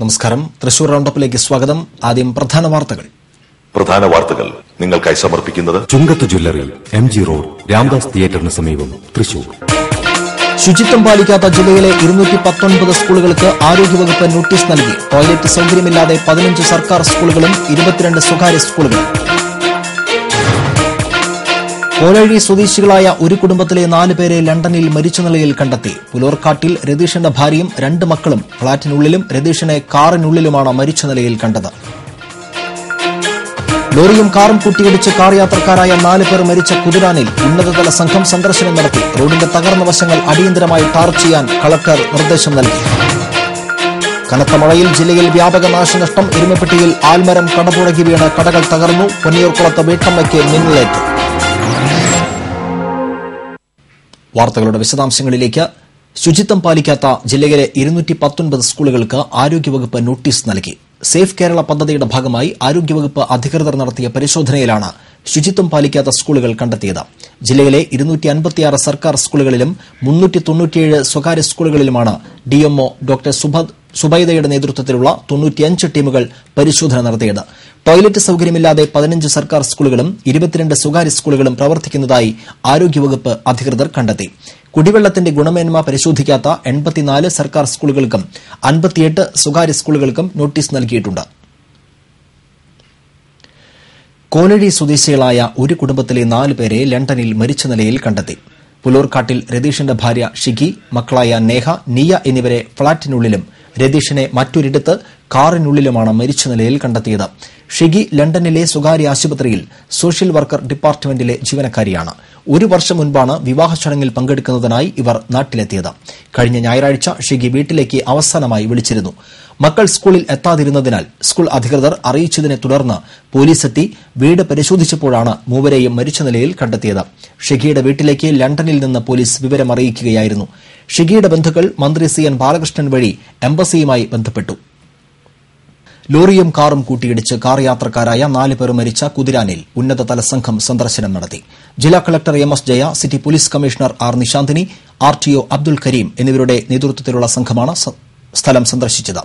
നമസ്കാരം. തൃശൂർ റൗണ്ടപ്പിലേക്ക് സ്വാഗതം. ആദ്യം പ്രധാന വാർത്തകൾ. പ്രധാന വാർത്തകൾ നിങ്ങൾക്കായി സമർപ്പിക്കുന്നത് Chungath jewellery M G road Ramdas തിയേറ്ററിന് സമീപം തൃശൂർ. ശുചിത്വം പാലിക്കാത്ത ജില്ലയിലെ ഇരുന്നൂറ്റി പത്തൊൻപത് സ്കൂളുകൾക്ക് ആരോഗ്യവകുപ്പ് നോട്ടീസ് നൽകി. ടോയ്ലറ്റ് സൌകര്യമില്ലാതെ പതിനഞ്ച് സർക്കാർ സ്കൂളുകളും ഇരുപത്തിരണ്ട് സ്വകാര്യ സ്കൂളുകളും. കോലഴി സ്വദേശികളായ ഒരു കുടുംബത്തിലെ നാല് പേരെ ലണ്ടനിൽ മരിച്ച നിലയിൽ കണ്ടെത്തി. പുലോർക്കാട്ടിൽ രതീഷിന്റെ ഭാര്യയും രണ്ട് മക്കളും ഫ്ളാറ്റിനുള്ളിലും രതീഷിനെ കാറിനുള്ളിലുമാണ് മരിച്ച നിലയിൽ കണ്ടത്. ലോറിയും കാറും കൂട്ടിയിടിച്ച് കാർ യാത്രക്കാരായ നാല് പേർ മരിച്ച കുതിരാനിൽ ഉന്നതതല സംഘം സന്ദർശനം നടത്തി. റോഡിന്റെ തകർന്ന വശങ്ങൾ അടിയന്തരമായി ടാർ ചെയ്യാൻ കളക്ടർ നിർദ്ദേശം നൽകി. കനത്ത മഴയിൽ ജില്ലയിൽ വ്യാപക നാശനഷ്ടം എരുമപ്പെട്ടിയിൽ ആൽമരം കടപുഴകി വീണ് കടകൾ തകർന്നു. പൊന്നിയൂർക്കുളത്ത് വീട്ടമ്മയ്ക്ക് മിന്നലേറ്റു. വാർത്തകളുടെ വിശദാംശങ്ങളിലേക്ക്. ശുചിത്വം പാലിക്കാത്ത ജില്ലയിലെ ഇരുന്നൂറ്റി പത്തൊൻപത് സ്കൂളുകൾക്ക് ആരോഗ്യവകുപ്പ് നോട്ടീസ് നൽകി. സേഫ് കേരള പദ്ധതിയുടെ ഭാഗമായി ആരോഗ്യവകുപ്പ് അധികൃതർ നടത്തിയ പരിശോധനയിലാണ് ശുചിത്വം പാലിക്കാത്ത സ്കൂളുകൾ കണ്ടെത്തിയത്. ജില്ലയിലെ ഇരുന്നൂറ്റി അൻപത്തിയാറ് സർക്കാർ സ്കൂളുകളിലും മുന്നൂറ്റി തൊണ്ണൂറ്റിയേഴ് സ്വകാര്യ സ്കൂളുകളിലുമാണ് ഡിഎംഒ ഡോക്ടർ സുഭദ് സുബൈദയുടെ നേതൃത്വത്തിലുള്ള തൊണ്ണൂറ്റിയഞ്ച് ടീമുകൾ പരിശോധന നടത്തിയത്. ടോയ്ലറ്റ് സൌകര്യമില്ലാതെ പതിനഞ്ച് സർക്കാർ സ്കൂളുകളും ഇരുപത്തിരണ്ട് സ്വകാര്യ സ്കൂളുകളും പ്രവർത്തിക്കുന്നതായി ആരോഗ്യവകുപ്പ് അധികൃതർ കണ്ടെത്തി. കുടിവെള്ളത്തിന്റെ ഗുണമേന്മ പരിശോധിക്കാത്ത എൺപത്തിനാല് സർക്കാർ സ്കൂളുകൾക്കും അൻപത്തിയെട്ട് സ്വകാര്യ സ്കൂളുകൾക്കും നോട്ടീസ് നൽകിയിട്ടുണ്ട്. കോലഴി സ്വദേശികളായ ഒരു കുടുംബത്തിലെ നാല് പേരെ ലണ്ടനിൽ മരിച്ച നിലയിൽ കണ്ടെത്തി. പുലൂർക്കാട്ടിൽ രതീഷിന്റെ ഭാര്യ ഷിഗി മക്കളായ നേഹ നിയ എന്നിവരെ ഫ്ളാറ്റിനുള്ളിലും രതീഷിനെ മറ്റൊരിടത്ത് കാറിനുള്ളിലുമാണ് മരിച്ച നിലയിൽ കണ്ടെത്തിയത്. ഷിഗി ലണ്ടനിലെ സ്വകാര്യ ആശുപത്രിയിൽ സോഷ്യൽ വർക്കർ ഡിപ്പാർട്ട്മെന്റിലെ ജീവനക്കാരിയാണ്. ഒരു വർഷം മുൻപാണ് വിവാഹ ചടങ്ങിൽ പങ്കെടുക്കുന്നതിനായി ഇവർ നാട്ടിലെത്തിയത്. കഴിഞ്ഞ ഞായറാഴ്ച ഷിഗി വീട്ടിലേക്ക് അവസാനമായി വിളിച്ചിരുന്നു. മക്കൾ സ്കൂളിൽ എത്താതിരുന്നതിനാൽ സ്കൂൾ അധികൃതർ അറിയിച്ചതിനെ തുടർന്ന് പോലീസെത്തി വീട് പരിശോധിച്ചപ്പോഴാണ് മൂവരെയും മരിച്ച നിലയിൽ കണ്ടെത്തിയത്. ഷിഗിയുടെ വീട്ടിലേക്ക് ലണ്ടനിൽ നിന്ന് പോലീസ് വിവരം അറിയിക്കുകയായിരുന്നു ഷിഗിയുടെ ബന്ധുക്കൾ മന്ത്രി സി എൻ ബാലകൃഷ്ണൻ വഴി എംബസിയുമായി ബന്ധപ്പെട്ടു. ലോറിയും കാറും കൂട്ടിയിടിച്ച് കാർ യാത്രക്കാരായ നാല് പേർ മരിച്ച കുതിരാനിൽ ഉന്നതതല സംഘം സന്ദർശനം നടത്തി. ജില്ലാ collector M S Jaya city police commissioner R Nishanthini R T O Abdul Karim എന്നിവരുടെ നേതൃത്വത്തിലുള്ള സംഘമാണ് സ്ഥലം സന്ദർശിച്ചത്.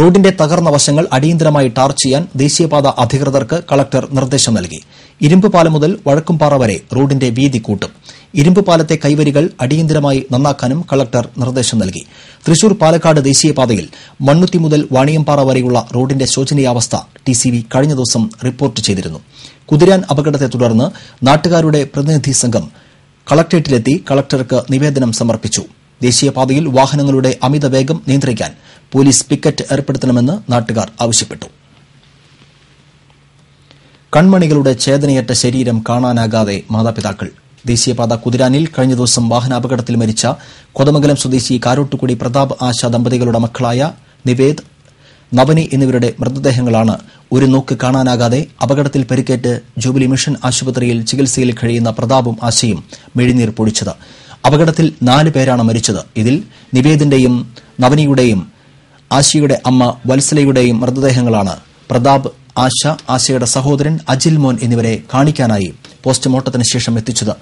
റോഡിന്റെ തകർന്ന വശങ്ങൾ അടിയന്തരമായി ടാർ ചെയ്യാൻ ദേശീയപാത അധികൃതർക്ക് കളക്ടർ നിർദ്ദേശം നൽകി. ഇരുമ്പ് പാലം മുതൽ വഴക്കുംപാറ വരെ റോഡിന്റെ വീതി കൂട്ടും. ഇരുമ്പ് പാലത്തെ കൈവരികൾ അടിയന്തരമായി നന്നാക്കാനും കളക്ടർ നിർദ്ദേശം നൽകി. തൃശൂർ പാലക്കാട് ദേശീയപാതയിൽ മണ്ണുത്തി മുതൽ വാണിയംപാറ വരെയുള്ള റോഡിന്റെ ശോചനീയാവസ്ഥ ടി സി വി കഴിഞ്ഞ ദിവസം റിപ്പോർട്ട് ചെയ്തിരുന്നു. കുതിരാൻ അപകടത്തെ തുടർന്ന് നാട്ടുകാരുടെ പ്രതിനിധി സംഘം കളക്ടറേറ്റിലെത്തി കളക്ടർക്ക് നിവേദനം സമർപ്പിച്ചു. ദേശീയപാതയിൽ വാഹനങ്ങളുടെ അമിതവേഗം നിയന്ത്രിക്കാൻ പോലീസ് പിക്കറ്റ് ഏർപ്പെടുത്തണമെന്ന് നാട്ടുകാർ ആവശ്യപ്പെട്ടു. കൺമണികളുടെ ചേതനയറ്റ ശരീരം കാണാനാകാതെ മാതാപിതാക്കൾ. ദേശീയപാത കുതിരാനിൽ കഴിഞ്ഞ ദിവസം വാഹനാപകടത്തിൽ മരിച്ച കൊതമംഗലം സ്വദേശി കാരോട്ടുകുടി പ്രതാപ് ആശ ദമ്പതികളുടെ മക്കളായ നിവേദ് നവനി എന്നിവരുടെ മൃതദേഹങ്ങളാണ് ഒരു നോക്ക് കാണാനാകാതെ അപകടത്തിൽ പരിക്കേറ്റ് ജൂബിലി മിഷൻ ആശുപത്രിയിൽ ചികിത്സയിൽ കഴിയുന്ന പ്രതാപും ആശയും മെഴിനീർ പൊടിച്ചത്. അപകടത്തിൽ നാല് പേരാണ് മരിച്ചത്. ഇതിൽ നിവേദിന്റെയും നവനിയുടെയും ആശയുടെ അമ്മ വത്സലയുടെയും മൃതദേഹങ്ങളാണ്. പ്രതാപ് ആശ ആശയുടെ സഹോദരൻ അജിൽ മോൻ എന്നിവരെ കാണിക്കാനായി പോസ്റ്റ്മോർട്ടത്തിന് ശേഷം എത്തിച്ചത്.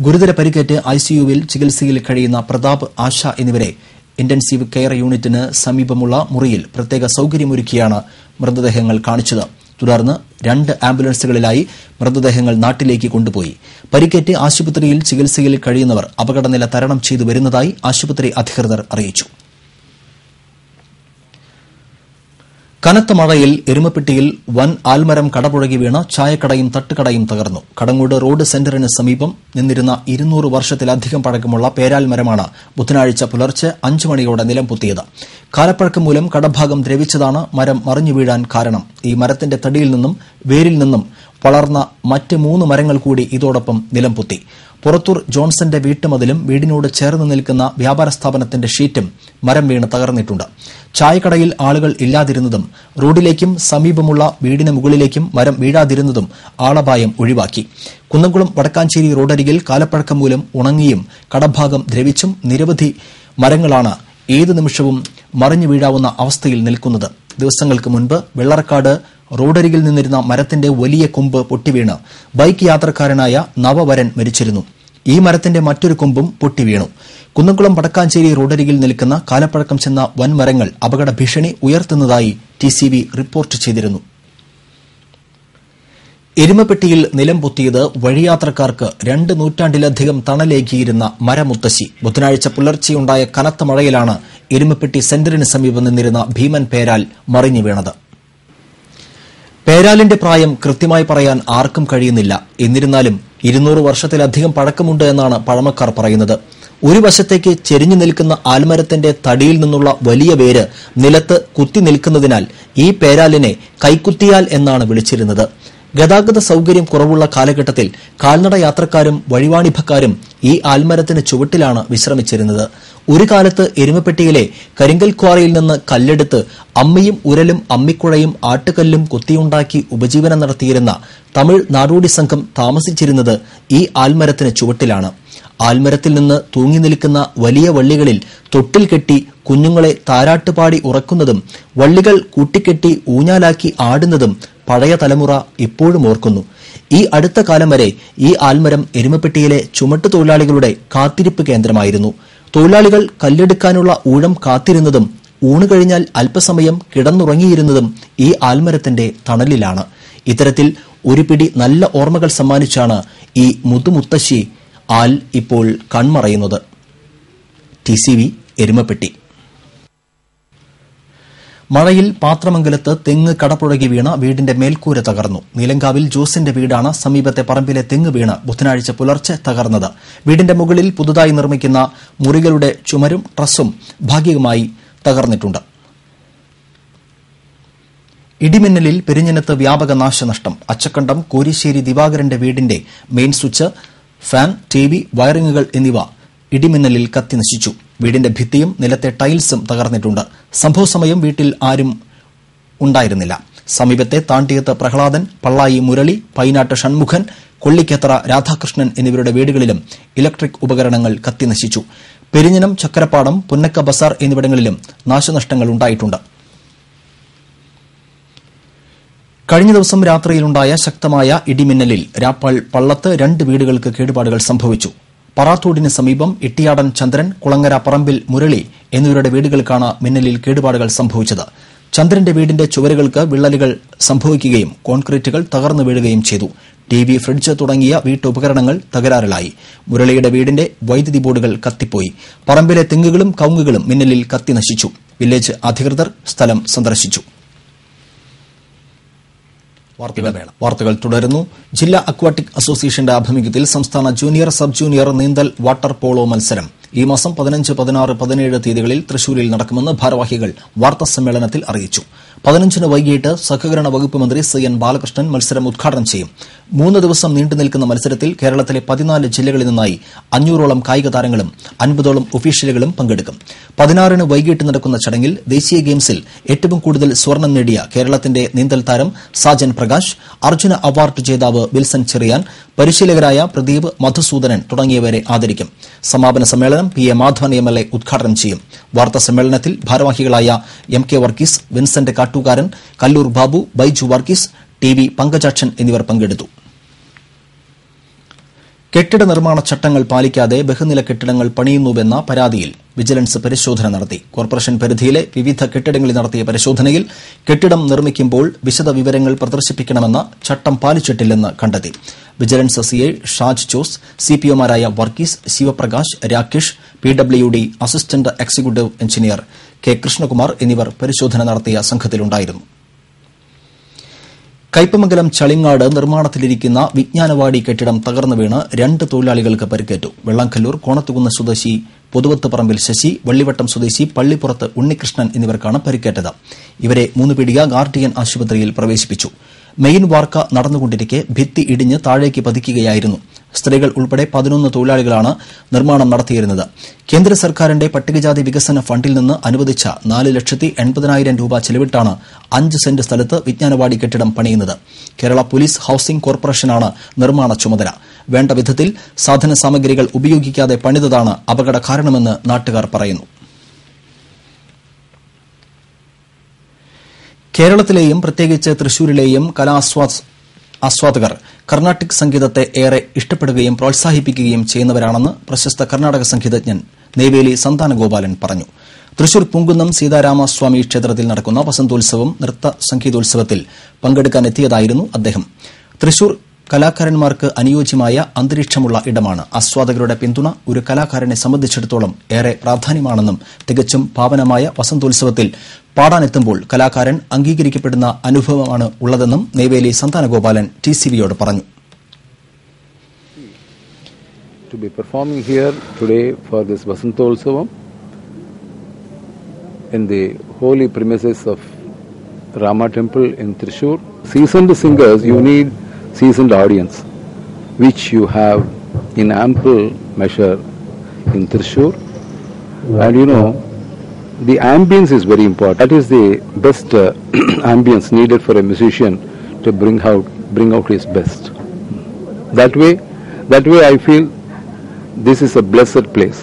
ഗുരുതര പരിക്കേറ്റ് ഐസിയുവിൽ ചികിത്സയിൽ കഴിയുന്ന പ്രതാപ് ആശ എന്നിവരെ ഇന്റൻസീവ് കെയർ യൂണിറ്റിന് സമീപമുള്ള മുറിയിൽ പ്രത്യേക സൌകര്യമൊരുക്കിയാണ് മൃതദേഹങ്ങൾ കാണിച്ചത്. തുടർന്ന് രണ്ട് ആംബുലൻസുകളിലായി മൃതദേഹങ്ങൾ നാട്ടിലേക്ക് കൊണ്ടുപോയി. പരിക്കേറ്റ് ആശുപത്രിയിൽ ചികിത്സയിൽ കഴിയുന്നവർ അപകടനില തരണം ചെയ്തു വരുന്നതായി ആശുപത്രി അധികൃതർ അറിയിച്ചു. കനത്ത മഴയിൽ എരുമപ്പെട്ടിയിൽ വൻ ആൽമരം കടപുഴകി വീണ ചായക്കടയും തട്ടുകടയും തകർന്നു. കടങ്ങോട് റോഡ് സെന്ററിന് സമീപം നിന്നിരുന്ന ഇരുന്നൂറ് വർഷത്തിലധികം പഴക്കമുള്ള പേരാൽമരമാണ് ബുധനാഴ്ച പുലർച്ചെ അഞ്ചു മണിയോടെ നിലം പൊത്തിയത്. കാലപ്പഴക്കം മൂലം കടഭാഗം ദ്രവിച്ചതാണ് മരം മറിഞ്ഞു വീഴാൻ കാരണം. ഈ മരത്തിന്റെ തടിയിൽ നിന്നും വേരിൽ നിന്നും വളർന്ന മറ്റ് മൂന്ന് മരങ്ങൾ കൂടി ഇതോടൊപ്പം നിലംപൊത്തി. പുറത്തൂർ ജോൺസന്റെ വീട്ടുമതിലും വീടിനോട് ചേർന്ന് നിൽക്കുന്ന വ്യാപാര സ്ഥാപനത്തിന്റെ ഷീറ്റും മരം വീണ് തകർന്നിട്ടുണ്ട്. ചായക്കടയിൽ ആളുകൾ ഇല്ലാതിരുന്നതും റോഡിലേക്കും സമീപമുള്ള വീടിന് മുകളിലേക്കും മരം വീഴാതിരുന്നതും ആളപായം ഒഴിവാക്കി. കുന്നംകുളം വടക്കാഞ്ചേരി റോഡരികിൽ കാലപ്പഴക്കം മൂലം ഉണങ്ങിയും കടഭാഗം ദ്രവിച്ചും നിരവധി മരങ്ങളാണ് ഏതു നിമിഷവും മറിഞ്ഞു വീഴാവുന്ന അവസ്ഥയിൽ നിൽക്കുന്നത്. ദിവസങ്ങൾക്ക് മുൻപ് വെള്ളറക്കാട് റോഡരികിൽ നിന്നിരുന്ന മരത്തിന്റെ വലിയ കൊമ്പ് പൊട്ടിവീണ്. ബൈക്ക് യാത്രക്കാരനായ നവവരൻ മരിച്ചിരുന്നു. ഈ മരത്തിന്റെ മറ്റൊരു കൊമ്പും പൊട്ടിവീണു. കുന്നംകുളം വടക്കാഞ്ചേരി റോഡരികിൽ നിൽക്കുന്ന കാലപ്പഴക്കം ചെന്ന വൻമരങ്ങൾ അപകട ഭീഷണി ഉയർത്തുന്നതായി ടിസിബി റിപ്പോർട്ട് ചെയ്തിരുന്നു. എരുമപ്പെട്ടിയിൽ നിലം പൊത്തിയത് വഴിയാത്രക്കാർക്ക് രണ്ട് നൂറ്റാണ്ടിലധികം തണലേകിയിരുന്ന മരമുത്തശ്ശി. ബുധനാഴ്ച പുലർച്ചെയുണ്ടായ കനത്ത മഴയിലാണ് എരുമപ്പെട്ടി സെന്ററിന് സമീപം നിന്നിരുന്ന ഭീമൻ പേരാൽ മറിഞ്ഞു വീണത് പേരാലിന്റെ പ്രായം കൃത്യമായി പറയാൻ ആർക്കും കഴിയുന്നില്ല. എന്നിരുന്നാലും ഇരുന്നൂറ് വർഷത്തിലധികം പഴക്കമുണ്ട് എന്നാണ് പഴമക്കാർ പറയുന്നത്. ഒരു വശത്തേക്ക് ചെരിഞ്ഞു നിൽക്കുന്ന ആൽമരത്തിന്റെ തടിയിൽ നിന്നുള്ള വലിയ വേര് നിലത്ത് കുത്തി നിൽക്കുന്നതിനാൽ ഈ പേരാലിനെ കൈക്കുത്തിയാൽ എന്നാണ് വിളിച്ചിരുന്നത്. ഗതാഗത സൌകര്യം കുറവുള്ള കാലഘട്ടത്തിൽ കാൽനട യാത്രക്കാരും വഴിവാണിഭക്കാരും ഈ ആൽമരത്തിന് ചുവട്ടിലാണ് വിശ്രമിച്ചിരുന്നത്. ഒരു കാലത്ത് എരുമപ്പെട്ടിയിലെ കരിങ്കൽ ക്വാറിയിൽ നിന്ന് കല്ലെടുത്ത് അമ്മിയും ഉരലും അമ്മിക്കുഴയും ആട്ടുകല്ലും കൊത്തിയുണ്ടാക്കി ഉപജീവനം നടത്തിയിരുന്ന തമിഴ് നാടോടി സംഘം താമസിച്ചിരുന്നത് ഈ ആൽമരത്തിന് ചുവട്ടിലാണ്. ആൽമരത്തിൽ നിന്ന് തൂങ്ങി നിൽക്കുന്ന വലിയ വള്ളികളിൽ തൊട്ടിൽ കെട്ടി കുഞ്ഞുങ്ങളെ താരാട്ടുപാടി ഉറക്കുന്നതും വള്ളികൾ കൂട്ടിക്കെട്ടി ഊഞ്ഞാലാക്കി ആടുന്നതും പഴയ തലമുറ ഇപ്പോഴും ഓർക്കുന്നു. ഈ അടുത്ത കാലം വരെ ഈ ആൽമരം എരുമപ്പെട്ടിയിലെ ചുമട്ടു തൊഴിലാളികളുടെ കാത്തിരിപ്പ് കേന്ദ്രമായിരുന്നു. തൊഴിലാളികൾ കല്ലെടുക്കാനുള്ള ഊഴം കാത്തിരുന്നതും ഊണ് കഴിഞ്ഞാൽ അല്പസമയം കിടന്നുറങ്ങിയിരുന്നതും ഈ ആൽമരത്തിന്റെ തണലിലാണ്. ഇത്തരത്തിൽ ഒരു പിടി നല്ല ഓർമ്മകൾ സമ്മാനിച്ചാണ് ഈ മുതുമുത്തശ്ശി ആൽ ഇപ്പോൾ കൺമറയുന്നത്. T C V Erumapetty. മഴയിൽ പാത്രമംഗലത്ത് തെങ്ങ് കടപുഴകി വീണ വീടിന്റെ മേൽക്കൂര തകർന്നു. നീലങ്കാവിൽ ജോസിന്റെ വീടാണ് സമീപത്തെ പറമ്പിലെ തെങ്ങ് വീണ് ബുധനാഴ്ച പുലർച്ചെ തകർന്നത്. വീടിന്റെ മുകളിൽ പുതുതായി നിർമ്മിക്കുന്ന മുറികളുടെ ചുമരും ട്രസ്സും ഭാഗികമായി തകർന്നിട്ടുണ്ട്. ഇടിമിന്നലിൽ പെരിഞ്ഞനത്ത് വ്യാപക നാശനഷ്ടം. അച്ചക്കണ്ടം കോരിശ്ശേരി ദിവാകരന്റെ വീടിന്റെ മെയിൻ സ്വിച്ച് ഫാൻ ടി വയറിംഗുകൾ എന്നിവ ഇടിമിന്നലിൽ കത്തിനശിച്ചു വീടിന്റെ ഭിത്തിയും നിലത്തെ ടൈൽസും തകർന്നിട്ടുണ്ട്. സംഭവസമയം വീട്ടിൽ ആരും ഉണ്ടായിരുന്നില്ല. സമീപത്തെ താണ്ടിയത്ത് പ്രഹ്ലാദൻ പള്ളായി മുരളി പൈനാട്ട് ഷൺമുഖൻ കൊള്ളിക്കത്ര രാധാകൃഷ്ണൻ എന്നിവരുടെ വീടുകളിലും ഇലക്ട്രിക് ഉപകരണങ്ങൾ കത്തിനശിച്ചു പെരിഞ്ഞനം ചക്കരപ്പാടം പുന്നക്ക ബസാർ എന്നിവിടങ്ങളിലും നാശനഷ്ടങ്ങൾ ഉണ്ടായിട്ടുണ്ട്. കഴിഞ്ഞ ദിവസം രാത്രിയിലുണ്ടായ ശക്തമായ ഇടിമിന്നലിൽ രാപ്പാൾ പള്ളത്ത് രണ്ട് വീടുകൾക്ക് കേടുപാടുകൾ സംഭവിച്ചു. പറാത്തോടിന് സമീപം ഇട്ടിയാടൻ ചന്ദ്രൻ കുളങ്ങര പറമ്പിൽ മുരളി എന്നിവരുടെ വീടുകൾക്കാണ് മിന്നലിൽ കേടുപാടുകൾ സംഭവിച്ചത്. ചന്ദ്രന്റെ വീടിന്റെ ചുവരുകൾക്ക് വിള്ളലുകൾ സംഭവിക്കുകയും കോൺക്രീറ്റുകൾ തകർന്നു വീഴുകയും ചെയ്തു. ടി വി ഫ്രിഡ്ജ് തുടങ്ങിയ വീട്ടുപകരണങ്ങൾ തകരാറിലായി. മുരളിയുടെ വീടിന്റെ വൈദ്യുതി ബോർഡുകൾ കത്തിപ്പോയി. പറമ്പിലെ തെങ്ങുകളും കവുങ്ങുകളും മിന്നലിൽ കത്തി നശിച്ചു. വില്ലേജ് അധികൃതർ സ്ഥലം സന്ദർശിച്ചു. വാർത്തകൾ തുടരുന്നു. ജില്ലാ അക്വാട്ടിക് അസോസിയേഷന്റെ ആഭിമുഖ്യത്തിൽ സംസ്ഥാന ജൂനിയർ സബ് ജൂനിയർ നീന്തൽ വാട്ടർ പോളോ മത്സരം. ഈ മാസം പതിനഞ്ച് പതിനാറ് പതിനേഴ് തീയതികളിൽ തൃശൂരിൽ നടക്കുമെന്ന് ഭാരവാഹികൾ വാർത്താ സമ്മേളനത്തിൽ അറിയിച്ചു. പതിനഞ്ചിന് വൈകിട്ട് സഹകരണ വകുപ്പ് മന്ത്രി സി എൻ ബാലകൃഷ്ണൻ മത്സരം ഉദ്ഘാടനം ചെയ്യും. മൂന്ന് ദിവസം നീണ്ടു നിൽക്കുന്ന മത്സരത്തിൽ കേരളത്തിലെ പതിനാല് ജില്ലകളിൽ നിന്നായി അഞ്ഞൂറോളം കായിക താരങ്ങളും അൻപതോളം ഒഫീഷ്യലുകളും പങ്കെടുക്കും. പതിനാറിന് വൈകിട്ട് നടക്കുന്ന ചടങ്ങിൽ ദേശീയ ഗെയിംസിൽ ഏറ്റവും കൂടുതൽ സ്വർണം നേടിയ കേരളത്തിന്റെ നീന്തൽ താരം സാജൻ പ്രകാശ് അർജുന അവാർഡ് ജേതാവ് വിൽസൺ ചെറിയാൻ പരിശീലകരായ പ്രദീപ് മധുസൂദനൻ തുടങ്ങിയവരെ ആദരിക്കും. സമാപന സമ്മേളനം P A Madhavan M L A ഉദ്ഘാടനം ചെയ്യും. വാർത്താ സമ്മേളനത്തിൽ ഭാരവാഹികളായ M K Varghese Vincent Kattookaran Kallur Babu Baiju Varghese T V Pankajakshan എന്നിവർ പങ്കെടുത്തു. കെട്ടിട നിർമ്മാണ ചട്ടങ്ങൾ പാലിക്കാതെ ബഹുനില കെട്ടിടങ്ങൾ പണിയുന്നുവെന്ന പരാതിയിൽ വിജിലൻസ് പരിശോധന നടത്തി. കോർപ്പറേഷൻ പരിധിയിലെ വിവിധ കെട്ടിടങ്ങളിൽ നടത്തിയ പരിശോധനയിൽ കെട്ടിടം നിർമ്മിക്കുമ്പോൾ വിശദ വിവരങ്ങൾ പ്രദർശിപ്പിക്കണമെന്ന ചട്ടം പാലിച്ചിട്ടില്ലെന്ന് കണ്ടെത്തി. Vigilance CI Shaj Jose സിപിഒമാരായ Varghese Shivaprakash Rakesh P W D assistant executive engineer K Krishnakumar എന്നിവർ പരിശോധന നടത്തിയ സംഘത്തിലുണ്ടായിരുന്നു. കയ്പമംഗലം ചളിങ്ങാട് നിർമ്മാണത്തിലിരിക്കുന്ന വിജ്ഞാനവാടി കെട്ടിടം തകർന്നു വീണ് രണ്ട് തൊഴിലാളികൾക്ക് പരിക്കേറ്റു. വെള്ളാങ്കല്ലൂർ കോണത്തുകുന്ന് സ്വദേശി പൊതുവത്ത് പറമ്പിൽ ശശി വള്ളിവട്ടം സ്വദേശി പള്ളിപ്പുറത്ത് ഉണ്ണികൃഷ്ണൻ എന്നിവർക്കാണ് പരിക്കേറ്റത്. ഇവരെ മൂന്ന് പീടിക ഗാർഡിയൻ ആശുപത്രിയിൽ പ്രവേശിപ്പിച്ചു. മെയിൻ വാർക്ക നടന്നുകൊണ്ടിരിക്കെ ഭിത്തി ഇടിഞ്ഞ് താഴേക്ക് പതിക്കുകയായിരുന്നു. സ്ത്രീകൾ ഉൾപ്പെടെ പതിനൊന്ന് തൊഴിലാളികളാണ് നിർമ്മാണം നടത്തിയിരുന്നത്. കേന്ദ്ര സർക്കാരിന്റെ പട്ടികജാതി വികസന ഫണ്ടിൽ നിന്ന് അനുവദിച്ച നാല് ലക്ഷത്തി എൺപതിനായിരം രൂപ ചെലവിട്ടാണ് അഞ്ച് സെന്റ് സ്ഥലത്ത് വിജ്ഞാനവാടി കെട്ടിടം പണിയുന്നത്. കേരള പോലീസ് ഹൌസിംഗ് കോർപ്പറേഷനാണ് നിർമ്മാണ ചുമതല. വേണ്ട വിധത്തിൽ സാധന സാമഗ്രികൾ ഉപയോഗിക്കാതെ പണിതതാണ് അപകട കാരണമെന്ന് നാട്ടുകാർ പറയുന്നു. കേരളത്തിലെയും പ്രത്യേകിച്ച് തൃശൂരിലെയും കലാസ്വാസ് ആസ്വാദകർ കർണാട്ടിക് സംഗീതത്തെ ഏറെ ഇഷ്ടപ്പെടുകയും പ്രോത്സാഹിപ്പിക്കുകയും ചെയ്യുന്നവരാണെന്ന് പ്രശസ്ത കർണാടക സംഗീതജ്ഞൻ നെയ്വേലി സന്താനഗോപാലൻ പറഞ്ഞു. തൃശൂർ പൂങ്കുന്നം സീതാരാമസ്വാമി ക്ഷേത്രത്തിൽ നടക്കുന്ന വസന്തോത്സവം നൃത്ത സംഗീതോത്സവത്തിൽ പങ്കെടുക്കാനെത്തിയതായിരുന്നു അദ്ദേഹം. തൃശൂർ കലാകാരന്മാർക്ക് അനുയോജ്യമായ അന്തരീക്ഷമുള്ള ഇടമാണ് ആസ്വാദകരുടെ പിന്തുണ ഒരു കലാകാരനെ സംബന്ധിച്ചിടത്തോളം ഏറെ പ്രാധാന്യമാണെന്നും തികച്ചും പാവനമായ വസന്തോത്സവത്തിൽ പാടാനെത്തുമ്പോൾ കലാകാരൻ അംഗീകരിക്കപ്പെടുന്ന അനുഭവമാണ് ഉള്ളതെന്നും നെയ്വേലി സന്താനഗോപാലൻ ടി സി വിയോട് പറഞ്ഞു to be performing here today for this Vasantolsavam in the holy premises of Rama Temple in. Seasoned singers, you need seasoned audience, which you have in ample measure in Trishur. And you know, the ambience is very important. That is the best uh, ambience needed for a musician to bring out bring out his best. That way, that way I feel this is a blessed place.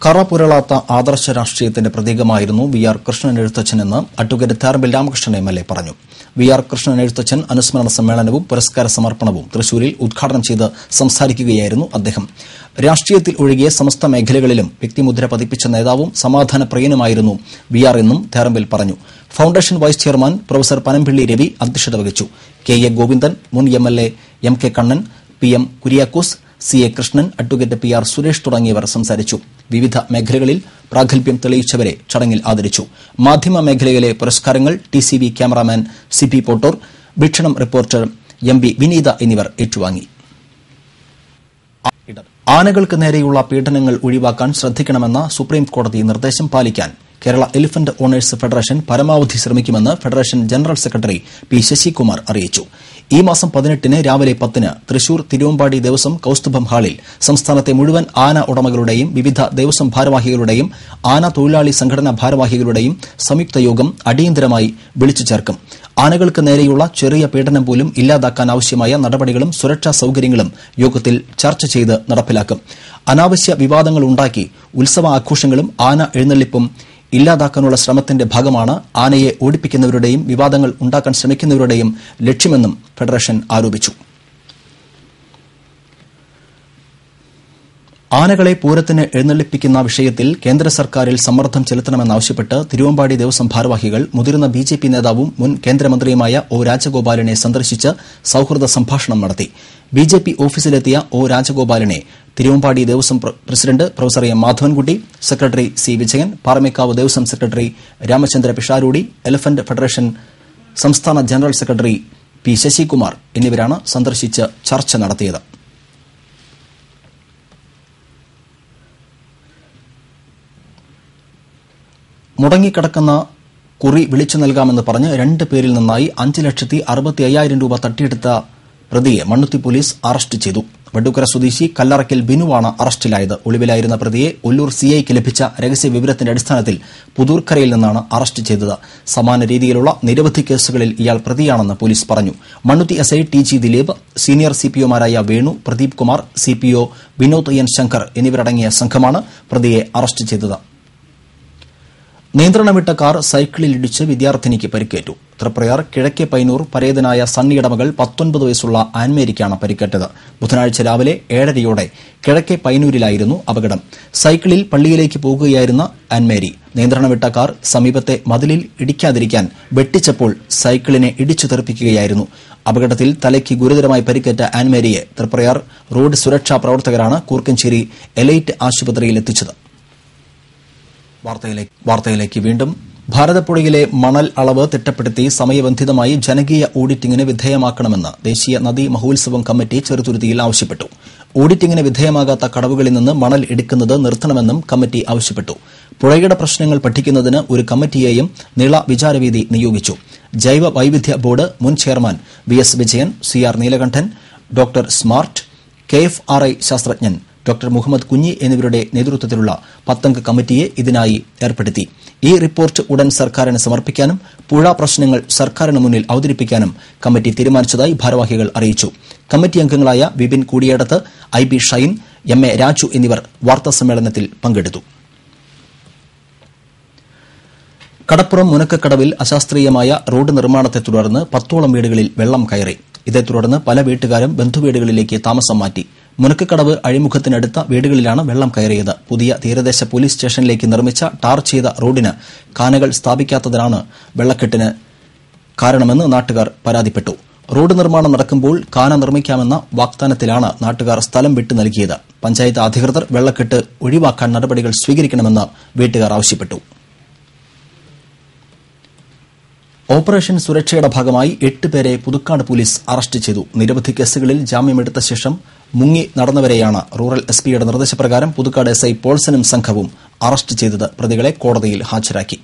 കറ പുരളാത്ത ആദർശ രാഷ്ട്രീയത്തിന്റെ പ്രതീകമായിരുന്നു V R Krishnan എഴുത്തച്ഛനെന്ന് advocate Therambil Ramakrishnan M L A പറഞ്ഞു V R Krishnan Ezhuthachan അനുസ്മരണ സമ്മേളനവും പുരസ്കാര സമർപ്പണവും തൃശൂരിൽ ഉദ്ഘാടനം ചെയ്ത് സംസാരിക്കുകയായിരുന്നു അദ്ദേഹം. രാഷ്ട്രീയത്തിൽ ഒഴികെ സമസ്ത മേഖലകളിലും വ്യക്തിമുദ്ര പതിപ്പിച്ച നേതാവും സമാധാന പ്രിയനുമായിരുന്നു വി ആർ എന്നും തേറമ്പിൽ പറഞ്ഞു. Foundation vice chairman professor Panampilly Ravi അധ്യക്ഷത വഹിച്ചു. കെ എ ഗോവിന്ദൻ മുൻ M L A M K Kannan P M Kuriakose C A Krishnan advocate P R Suresh തുടങ്ങിയവർ സംസാരിച്ചു. വിവിധ മേഖലകളിൽ പ്രാഗൽഭ്യം തെളിയിച്ചവരെ ചടങ്ങിൽ ആദരിച്ചു. മാധ്യമ മേഖലയിലെ പുരസ്കാരങ്ങൾ T C V cameraman C P Pottor Veekshanam reporter M B വിനീത എന്നിവർ ഏറ്റുവാങ്ങി. ആനകൾക്ക് നേരെയുള്ള പീഡനങ്ങൾ ഒഴിവാക്കാൻ ശ്രദ്ധിക്കണമെന്ന സുപ്രീം കോടതി നിർദ്ദേശം പാലിക്കാൻ കേരള എലിഫന്റ് ഓണേഴ്സ് ഫെഡറേഷൻ പരമാവധി ശ്രമിക്കുമെന്ന് federation general secretary P Sasikumar അറിയിച്ചു. ഈ മാസം പതിനെട്ടിന് രാവിലെ പത്തിന് തൃശൂർ തിരുവമ്പാടി ദേവസ്വം കൌസ്തുഭം ഹാളിൽ സംസ്ഥാനത്തെ മുഴുവൻ ആന ഉടമകളുടെയും വിവിധ ദേവസ്വം ഭാരവാഹികളുടെയും ആന തൊഴിലാളി സംഘടനാ ഭാരവാഹികളുടെയും സംയുക്ത യോഗം അടിയന്തരമായി വിളിച്ചു ചേർക്കും. ആനകൾക്ക് നേരെയുള്ള ചെറിയ പീഡനം പോലും ഇല്ലാതാക്കാൻ ആവശ്യമായ നടപടികളും സുരക്ഷാ സൌകര്യങ്ങളും യോഗത്തിൽ ചർച്ച ചെയ്ത് നടപ്പിലാക്കും. അനാവശ്യ വിവാദങ്ങൾ ഉണ്ടാക്കി ഉത്സവ ആഘോഷങ്ങളും ആന എഴുന്നള്ളിപ്പും ഇല്ലാതാക്കാനുള്ള ശ്രമത്തിന്റെ ഭാഗമാണ് ആനയെ ഓടിപ്പിക്കുന്നവരുടെയും വിവാദങ്ങൾ ഉണ്ടാക്കാൻ ശ്രമിക്കുന്നവരുടെയും ലക്ഷ്യമെന്നും ഫെഡറേഷൻ ആരോപിച്ചു. ആനകളെ പൂരത്തിന് എഴുന്നള്ളിപ്പിക്കുന്ന വിഷയത്തിൽ കേന്ദ്ര സർക്കാരിൽ സമ്മർദ്ദം ചെലുത്തണമെന്നാവശ്യപ്പെട്ട് തിരുവമ്പാടി ദേവസ്വം ഭാരവാഹികൾ മുതിർന്ന ബി ജെ പി നേതാവും മുൻ കേന്ദ്രമന്ത്രിയുമായ ഒ രാജഗോപാലിനെ സന്ദർശിച്ച് സൌഹൃദ സംഭാഷണം നടത്തി. ബി ജെ പി ഓഫീസിലെത്തിയ O രാജഗോപാലിനെ Thiruvambady Devaswom president professor M Madhavankutty secretary C Vijayan Paramekkavu Devaswom secretary Ramachandra Pisharody elephant federation സംസ്ഥാന ജനറൽ സെക്രട്ടറി പി ശശികുമാർ എന്നിവരാണ് സന്ദർശിച്ച് ചർച്ച നടത്തിയത്. മുടങ്ങിക്കിടക്കുന്ന കുറി വിളിച്ചു നൽകാമെന്ന് പറഞ്ഞ് രണ്ട് പേരിൽ നിന്നായി അഞ്ച് ലക്ഷത്തി അറുപത്തി അയ്യായിരം രൂപ തട്ടിയെടുത്ത പ്രതിയെ മണ്ണുത്തി പോലീസ് അറസ്റ്റ് ചെയ്തു. വെടുക്കര സ്വദേശി കല്ലറക്കൽ ബിനുവാണ് അറസ്റ്റിലായത്. ഒളിവിലായിരുന്ന പ്രതിയെ ഒല്ലൂർ സിഐക്ക് ലഭിച്ച രഹസ്യ വിവരത്തിന്റെ അടിസ്ഥാനത്തിൽ പുതൂർക്കരയിൽ നിന്നാണ് അറസ്റ്റ് ചെയ്തത്. സമാന രീതിയിലുള്ള നിരവധി കേസുകളിൽ ഇയാൾ പ്രതിയാണെന്ന് പോലീസ് പറഞ്ഞു. Mannuthy S I T G Dileep senior സിപിഒമാരായ Venu Pradeep Kumar CPO Vinod N Shankar എന്നിവരടങ്ങിയ സംഘമാണ് പ്രതിയെ അറസ്റ്റ് ചെയ്തത്. നിയന്ത്രണം വിട്ട കാർ സൈക്കിളിലിടിച്ച് വിദ്യാർത്ഥിനിക്ക് പരിക്കേറ്റു. തൃപ്രയാർ കിഴക്കേ പൈനൂർ പരേതനായ സണ്ണിയടമകൾ പത്തൊൻപത് വയസ്സുള്ള ആൻമേരിക്കാണ് പരിക്കേറ്റത്. ബുധനാഴ്ച രാവിലെ ഏഴരയോടെ കിഴക്കേ പൈനൂരിലായിരുന്നു അപകടം. സൈക്കിളിൽ പള്ളിയിലേക്ക് പോകുകയായിരുന്ന ആൻമേരി. നിയന്ത്രണം വിട്ട കാർ സമീപത്തെ മതിലിൽ ഇടിക്കാതിരിക്കാൻ വെട്ടിച്ചപ്പോൾ സൈക്കിളിനെ ഇടിച്ചു തെറിപ്പിക്കുകയായിരുന്നു. അപകടത്തിൽ തലയ്ക്ക് ഗുരുതരമായി പരിക്കേറ്റ ആൻമേരിയെ തൃപ്രയാർ റോഡ് സുരക്ഷാ പ്രവർത്തകരാണ് കൂർക്കഞ്ചേരി എലൈറ്റ് ആശുപത്രിയിൽ എത്തിച്ചത് വാർത്തയിലേക്ക് വാർത്തയിലേക്ക് വീണ്ടും. ഭാരതപ്പുഴയിലെ മണൽ അളവ് തിട്ടപ്പെടുത്തി സമയബന്ധിതമായി ജനകീയ ഓഡിറ്റിംഗിന് വിധേയമാക്കണമെന്ന് ദേശീയ നദീ മഹോത്സവം കമ്മിറ്റി ചെറുതുരുത്തിയിൽ ആവശ്യപ്പെട്ടു. ഓഡിറ്റിംഗിന് വിധേയമാകാത്ത കടവുകളിൽ നിന്ന് മണൽ എടുക്കുന്നത് നിർത്തണമെന്നും കമ്മിറ്റി ആവശ്യപ്പെട്ടു. പുഴയുടെ പ്രശ്നങ്ങൾ പഠിക്കുന്നതിന് ഒരു കമ്മിറ്റിയെയും നിള വിചാരവേദി നിയോഗിച്ചു. ജൈവ വൈവിധ്യ ബോർഡ് മുൻ chairman V S Vijayan C R Neelakantan doctor smart K F R I ശാസ്ത്രജ്ഞൻ ഡോക്ടർ മുഹമ്മദ് കുഞ്ഞി എന്നിവരുടെ നേതൃത്വത്തിലുള്ള പത്തംഗ കമ്മിറ്റിയെ ഇതിനായി ഏർപ്പെടുത്തി. ഈ റിപ്പോർട്ട് ഉടൻ സർക്കാരിന് സമർപ്പിക്കാനും പുഴ പ്രശ്നങ്ങൾ സർക്കാരിന് മുന്നിൽ അവതരിപ്പിക്കാനും കമ്മിറ്റി തീരുമാനിച്ചതായി ഭാരവാഹികൾ അറിയിച്ചു. കമ്മിറ്റി അംഗങ്ങളായ Vipin Koodiyedath I B Shine M A Raju എന്നിവർ വാർത്താസമ്മേളനത്തിൽ പങ്കെടുത്തു. കടപ്പുറം മുനക്കക്കടവിൽ അശാസ്ത്രീയമായ റോഡ് നിർമ്മാണത്തെ തുടർന്ന് പത്തോളം വീടുകളിൽ വെള്ളം കയറി. ഇതേ തുടർന്ന് പല വീട്ടുകാരും ബന്ധുവീടുകളിലേക്ക് താമസം മാറ്റി. മുനക്കക്കടവ് അഴിമുഖത്തിനടുത്ത വീടുകളിലാണ് വെള്ളം കയറിയത്. പുതിയ തീരദേശ പോലീസ് സ്റ്റേഷനിലേക്ക് നിർമ്മിച്ച ടാർ ചെയ്ത റോഡിന് കാനകൾ സ്ഥാപിക്കാത്തതിനാണ് വെള്ളക്കെട്ടിന് കാരണമെന്ന് നാട്ടുകാർ പരാതിപ്പെട്ടു. റോഡ് നിർമ്മാണം നടക്കുമ്പോൾ കാന നിർമ്മിക്കാമെന്ന വാഗ്ദാനത്തിലാണ് നാട്ടുകാർ സ്ഥലം വിട്ടു നൽകിയത്. പഞ്ചായത്ത് അധികൃതർ വെള്ളക്കെട്ട് ഒഴിവാക്കാൻ നടപടികൾ സ്വീകരിക്കണമെന്ന് വീട്ടുകാർ ആവശ്യപ്പെട്ടു. ഓപ്പറേഷൻ സുരക്ഷയുടെ ഭാഗമായി എട്ട് പേരെ പുതുക്കാട് പോലീസ് അറസ്റ്റ് ചെയ്തു. നിരവധി കേസുകളിൽ ജാമ്യമെടുത്ത ശേഷം മുങ്ങി നടന്നവരെയാണ് റൂറൽ എസ് പിയുടെ നിർദ്ദേശപ്രകാരം പുതുക്കാട് എസ് ഐ പോൾസനും സംഘവും അറസ്റ്റ് ചെയ്തത് പ്രതികളെ കോടതിയിൽ ഹാജരാക്കി.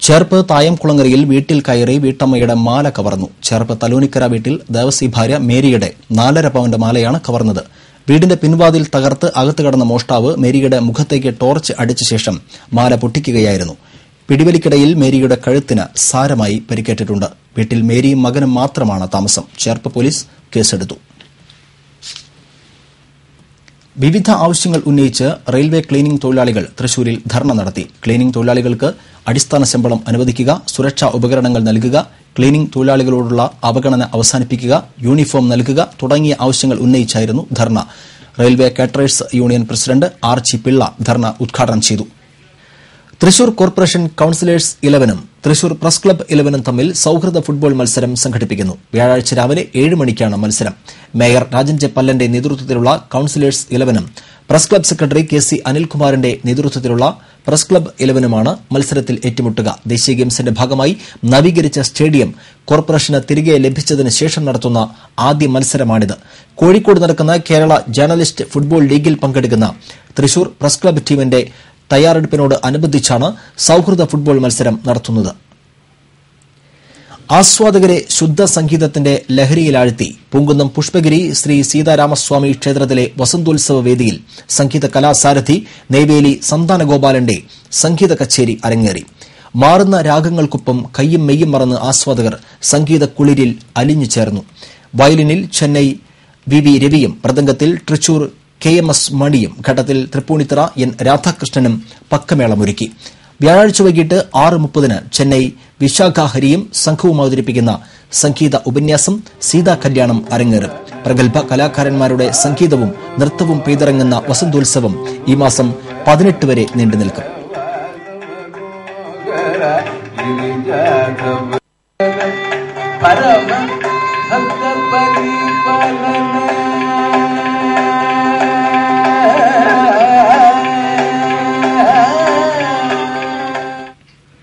ചേർപ്പ് തായംകുളങ്ങരയിൽ വീട്ടിൽ കയറി വീട്ടമ്മയുടെ മാല കവർന്നു. ചേർപ്പ് തലൂനിക്കര വീട്ടിൽ ദേവസി ഭാര്യ മേരിയുടെ നാലര പവന്റെ മാലയാണ് കവർന്നത്. വീടിന്റെ പിൻവാതിൽ തകർത്ത് അകത്ത് കടന്ന മോഷ്ടാവ് മേരിയുടെ മുഖത്തേക്ക് ടോർച്ച് അടിച്ച ശേഷം മാല പൊട്ടിക്കുകയായിരുന്നു. പിടിവലിക്കിടയിൽ മേരിയുടെ കഴുത്തിന് സാരമായി പരിക്കേറ്റിട്ടുണ്ട്. വീട്ടിൽ മേരിയും മകനും മാത്രമാണ് താമസം. ചേർപ്പ് പോലീസ് കേസെടുത്തു. വിവിധ ആവശ്യങ്ങൾ ഉന്നയിച്ച് റെയിൽവേ ക്ലീനിംഗ് തൊഴിലാളികൾ തൃശൂരിൽ ധർണ നടത്തി. ക്ലീനിംഗ് തൊഴിലാളികൾക്ക് അടിസ്ഥാന ശമ്പളം അനുവദിക്കുക സുരക്ഷാ ഉപകരണങ്ങൾ നൽകുക ക്ലീനിംഗ് തൊഴിലാളികളോടുള്ള അവഗണന അവസാനിപ്പിക്കുക യൂണിഫോം നൽകുക തുടങ്ങിയ ആവശ്യങ്ങൾ ഉന്നയിച്ചായിരുന്നു dharna. Railway caterers union president R Pillai dharna ഉദ്ഘാടനം ചെയ്തു. തൃശൂർ കോർപ്പറേഷൻ കൌൺസിലേഴ്സ് ഇലവനും തൃശൂർ പ്രസ് ക്ലബ്ബ് ഇലവനും തമ്മിൽ സൌഹൃദ ഫുട്ബോൾ മത്സരം സംഘടിപ്പിക്കുന്നു. വ്യാഴാഴ്ച രാവിലെ ഏഴ് മണിക്കാണ് മത്സരം. മേയർ രാജൻ ജെ പല്ലന്റെ നേതൃത്വത്തിലുള്ള councillors ഇലവനും press club secretary K C അനിൽകുമാറിന്റെ നേതൃത്വത്തിലുള്ള പ്രസ് ക്ലബ്ബ് ഇലവനുമാണ് മത്സരത്തിൽ ഏറ്റുമുട്ടുക. ദേശീയ ഗെയിംസിന്റെ ഭാഗമായി നവീകരിച്ച സ്റ്റേഡിയം കോർപ്പറേഷന് തിരികെ ലഭിച്ചതിന് ശേഷം നടത്തുന്ന ആദ്യ മത്സരമാണിത്. കോഴിക്കോട് നടക്കുന്ന കേരള ജേർണലിസ്റ്റ് ഫുട്ബോൾ ലീഗിൽ പങ്കെടുക്കുന്ന തൃശൂർ പ്രസ് ക്ലബ്ബ് ടീമിന്റെ തയ്യാറെടുപ്പിനോട് അനുബന്ധിച്ചാണ് സൌഹൃദ ഫുട്ബോൾ മത്സരം നടത്തുന്നത്. ആസ്വാദകരെ ശുദ്ധ സംഗീതത്തിന്റെ ലഹരിയിലാഴ്ത്തി പൂങ്കുന്നം പുഷ്പഗിരി ശ്രീ സീതാരാമസ്വാമി ക്ഷേത്രത്തിലെ വസന്തോത്സവ വേദിയിൽ സംഗീത കലാസാരഥി നെയ്വേലി സന്താനഗോപാലന്റെ സംഗീത കച്ചേരി അരങ്ങേറി. മാറുന്ന രാഗങ്ങൾക്കൊപ്പം കയ്യും മെയ്യും മറന്ന് ആസ്വാദകർ സംഗീത കുളിരിൽ അലിഞ്ഞു ചേർന്നു. വയലിനിൽ ചെന്നൈ വി വി രവിയും മൃദംഗത്തിൽ തൃശൂർ കെ എം എസ് മണിയും ഘട്ടത്തിൽ തൃപ്പൂണിത്തറ എൻ രാധാകൃഷ്ണനും പക്കമേളമൊരുക്കി. വ്യാഴാഴ്ച വൈകിട്ട് ആറ് മുപ്പതിന് ചെന്നൈ വിശാഖ ഹരിയും സംഘവും അവതരിപ്പിക്കുന്ന സംഗീത ഉപന്യാസം സീതാ കല്യാണം അരങ്ങേറും. പ്രഗത്ഭ കലാകാരന്മാരുടെ സംഗീതവും നൃത്തവും പെയ്തിറങ്ങുന്ന വസന്തോത്സവം ഈ മാസം പതിനെട്ട് വരെ നീണ്ടുനിൽക്കും പരമ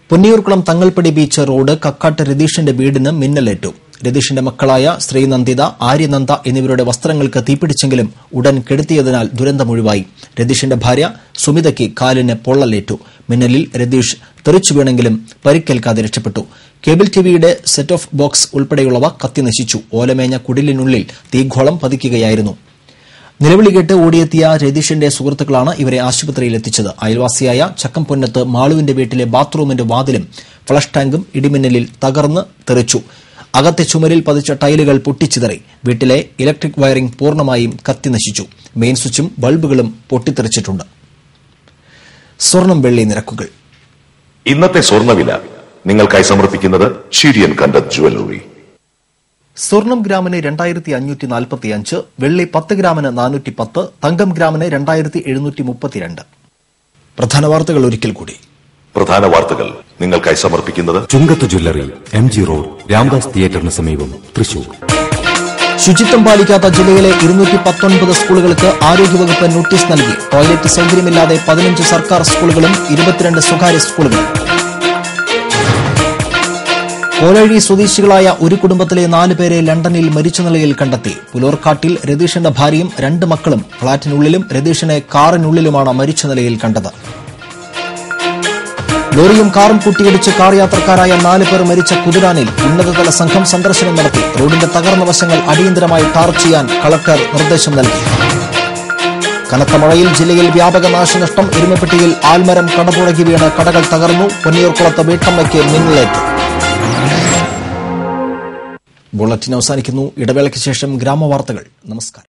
പൊന്നിയൂർക്കുളം തങ്ങൾപ്പടി ബീച്ച് റോഡ് കക്കാട്ട് രതീഷിന്റെ വീടിന് മിന്നലേറ്റു. രതീഷിന്റെ മക്കളായ ശ്രീനന്ദിത ആര്യനന്ദ എന്നിവരുടെ വസ്ത്രങ്ങൾക്ക് തീപിടിച്ചെങ്കിലും ഉടൻ കെടുത്തിയതിനാൽ ദുരന്തമൊഴിവായി രതീഷിന്റെ ഭാര്യ സുമിതയ്ക്ക് കാലിന് പൊള്ളലേറ്റു. മിന്നലിൽ രതീഷ് തെറിച്ചു വീണെങ്കിലും പരിക്കേൽക്കാതെ രക്ഷപ്പെട്ടു. കേബിൾ ടിവിയുടെ സെറ്റ് ഓഫ് ബോക്സ് ഉൾപ്പെടെയുള്ളവ കത്തിനശിച്ചു. ഓലമേഞ്ഞ കുടിലിനുള്ളിൽ തീഗോളം പതിക്കുകയായിരുന്നു. നിലവിളി കേട്ട് ഓടിയെത്തിയ രതീഷിന്റെ സുഹൃത്തുക്കളാണ് ഇവരെ ആശുപത്രിയിൽ എത്തിച്ചത്. അയൽവാസിയായ ചക്കംപൊന്നത്ത് മാളുവിന്റെ വീട്ടിലെ ബാത്റൂമിന്റെ വാതിലും ഫ്ലഷ് ടാങ്കും ഇടിമിന്നലിൽ തകർന്ന് തെറിച്ചു. അകത്തെ ചുമരിൽ പതിച്ച ടൈലുകൾ പൊട്ടിച്ചിതറി. വീട്ടിലെ ഇലക്ട്രിക് വയറിംഗ് പൂർണമായും കത്തിനശിച്ചു മെയിൻ സ്വിച്ചും ബൾബുകളും പൊട്ടിത്തെറിച്ചിട്ടുണ്ട്. സ്വർണം വെള്ളി നിരക്കുകൾ. ഇന്നത്തെ സ്വർണവില നിങ്ങൾക്കായി സമർപ്പിക്കുന്നത് ശിരിയൻ കണ്ടത് ജുവല്ലറി. സ്വർണം ഗ്രാമിന് രണ്ടായിരത്തി അഞ്ഞൂറ്റി നാൽപ്പത്തി അഞ്ച് വെള്ളി പത്ത് ഗ്രാമിന് നാനൂറ്റി പത്ത് തങ്കം ഗ്രാമിന് രണ്ടായിരത്തി എഴുന്നൂറ്റി മുപ്പത്തിരണ്ട് പ്രധാന വാർത്തകൾ ഒരിക്കൽ കൂടി. പ്രധാന വാർത്തകൾ നിങ്ങൾക്കായി സമർപ്പിക്കുന്നത് Chungath jewellery M G road Ramdas തിയേറ്ററിന് സമീപം തൃശൂർ. ശുചിത്വം പാലിക്കാത്ത ജില്ലയിലെ ഇരുന്നൂറ്റി പത്തൊൻപത് സ്കൂളുകൾക്ക് ആരോഗ്യവകുപ്പ് നോട്ടീസ് നൽകി. ടോയ്ലറ്റ് സൗകര്യമില്ലാതെ പതിനഞ്ച് സർക്കാർ സ്കൂളുകളും ഇരുപത്തിരണ്ട് സ്വകാര്യ സ്കൂളുകളും. കോലഴി സ്വദേശികളായ ഒരു കുടുംബത്തിലെ നാല് പേരെ ലണ്ടനിൽ മരിച്ച നിലയിൽ കണ്ടെത്തി. പുലോർക്കാട്ടിൽ രതീഷിന്റെ ഭാര്യയും രണ്ട് മക്കളും ഫ്ളാറ്റിനുള്ളിലും രതീഷിനെ കാറിനുള്ളിലുമാണ് മരിച്ച നിലയിൽ കണ്ടത്. ലോറിയും കാറും കൂട്ടിയിടിച്ച് കാർ യാത്രക്കാരായ നാല് പേർ മരിച്ച കുതിരാനിൽ ഉന്നതതല സംഘം സന്ദർശനം നടത്തി. റോഡിന്റെ തകർന്ന വശങ്ങൾ അടിയന്തരമായി ടാർ ചെയ്യാൻ കളക്ടർ നിർദ്ദേശം നൽകി. കനത്ത മഴയിൽ ജില്ലയിൽ വ്യാപക നാശനഷ്ടം എരുമപ്പെട്ടിയിൽ ആൽമരം കടപുഴകി വീണ് കടകൾ തകർന്നു. പൊന്നിയൂർക്കുളത്ത് വീട്ടമ്മയ്ക്ക് മിന്നലേറ്റു. ബുള്ളറ്റിൻ അവസാനിക്കുന്നു. ഇടവേളയ്ക്ക് ശേഷം ഗ്രാമവാർത്തകൾ. നമസ്കാരം.